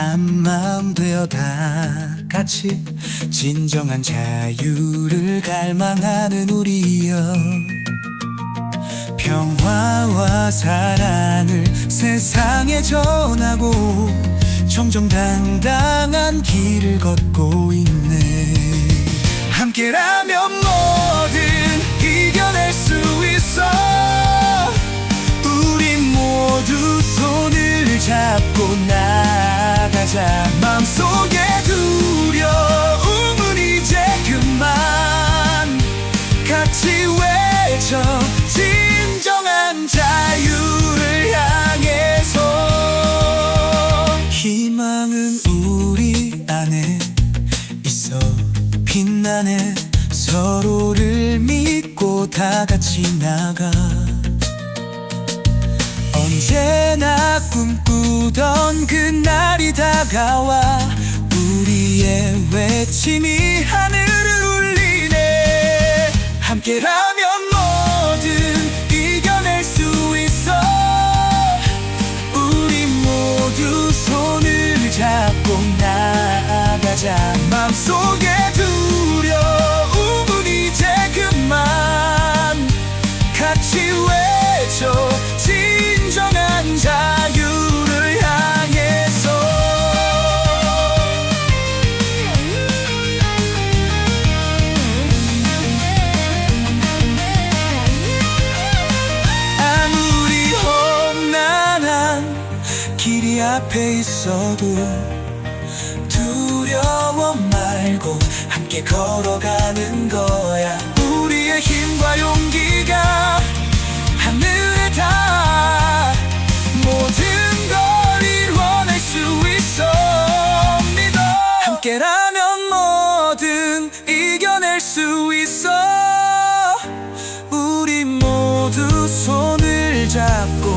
국민이 한마음 되어 다 같이 진정한 자유를 갈망하는 우리여. 평화와 사랑을 세상에 전하고 정정당당한 길을 걷고 있네. 함께라면 뭐든 이겨낼 수 있어. 우리 모두 손을 잡고 마음속에 두려움은 이제 그만. 같이 외쳐 진정한 자유를 향해서. 희망은 우리 안에 있어. 빛나네 서로를 믿고 다 같이 나가. 언제나 꿈꾸던 그날 이 다가와 우리의 외침이 하늘을 울리네. 함께라 앞에 있어도 두려워 말고 함께 걸어가는 거야. 우리의 힘과 용기가 하늘에 다 모든 걸 이뤄낼 수 있어 믿어 함께라면 뭐든 이겨낼 수 있어. 우리 모두 손을 잡고